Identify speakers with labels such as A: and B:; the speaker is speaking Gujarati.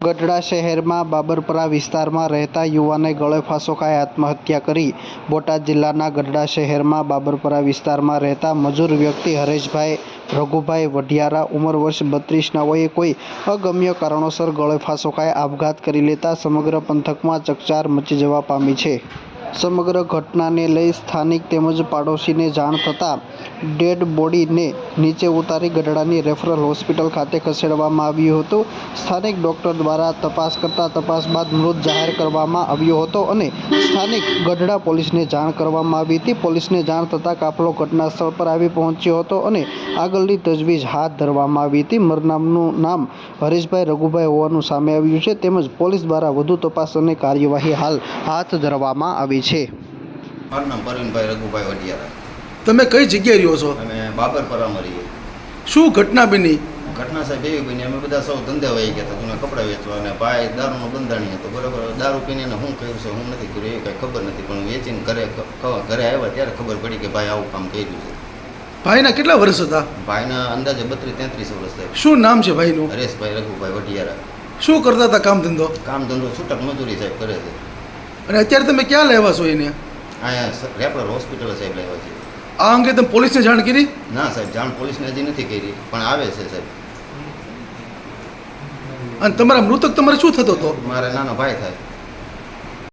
A: ગઢડા શહેરમાં બાબરપરા વિસ્તારમાં રહેતા યુવાને ગળે ફાંસો ખાઈ આત્મહત્યા કરી બોટાદ જિલ્લાના ગઢડા શહેરમાં બાબરપરા વિસ્તારમાં રહેતા મજૂર વ્યક્તિ હરેશભાઈ રઘુભાઈ વઢિયારા ઉંમર વર્ષ બત્રીસનાઓએ કોઈ અગમ્ય કારણોસર ગળે ફાંસો ખાઈ આપઘાત કરી લેતા સમગ્ર પંથકમાં ચકચાર મચી જવા પામી છે. સમગ્ર ઘટનાને લઈ સ્થાનિક તેમજ પાડોશીને જાણ થતાં ડેડ બોડીને નીચે ઉતારી ગઢડાની રેફરલ હોસ્પિટલ ખાતે ખસેડવામાં આવ્યું હતું. સ્થાનિક ડૉક્ટર દ્વારા તપાસ કરતા તપાસ બાદ મૃત જાહેર કરવામાં આવ્યો હતો અને સ્થાનિક ગઢડા પોલીસને જાણ કરવામાં આવી હતી. પોલીસને જાણ થતાં કાફલો ઘટના સ્થળ પર આવી પહોંચ્યો હતો અને આગળની તજવીજ હાથ ધરવામાં આવી હતી. મરનામનું નામ હરીશભાઈ રઘુભાઈ હોવાનું સામે આવ્યું છે. તેમજ પોલીસ દ્વારા વધુ તપાસ અને કાર્યવાહી હાલ હાથ ધરવામાં આવી છે.
B: મારું નામ પરવીનભાઈ રઘુભાઈ વઢિયારા
C: તમે કઈ જગ્યાએ રહ્યો છો?
B: અમે બાબરપરામાં રહીએ.
C: શું ઘટના બની?
B: ઘટના સાહેબ એવી બની અમે બધા સૌ ધંધે વહી ગયા હતા જૂના કપડાં વેચવા અને ભાઈ દારૂનો બંધાણી હતો બરાબર? દારૂ પીને એને શું કર્યું છે હું નથી કર્યું એ કાંઈ ખબર નથી પણ વેચીને ઘરે ઘરે આવ્યા ત્યારે ખબર પડી કે ભાઈ આવું કામ કર્યું છે.
C: ભાઈના કેટલા વર્ષ હતા?
B: ભાઈના અંદાજે બત્રીસ તેત્રીસ વર્ષ થાય.
C: શું નામ છે ભાઈનું?
B: હરેશભાઈ રઘુભાઈ વઢિયારા
C: શું કરતા હતા કામ ધંધો?
B: કામ ધંધો છૂટક મજૂરી સાહેબ કરે છે.
C: અને અત્યારે તમે ક્યાં લેવા છો એને?
B: અહીંયા રેપર હોસ્પિટલ સાહેબ લેવા છે.
C: આ અંગે તમે પોલીસને જાણ કરી?
B: ના સાહેબ જાણ પોલીસને હજી નથી કરી પણ આવે છે સાહેબ.
C: અને તમારા મૃતક તમારે શું થતો હતો?
B: મારે નાનો ભાઈ થાય.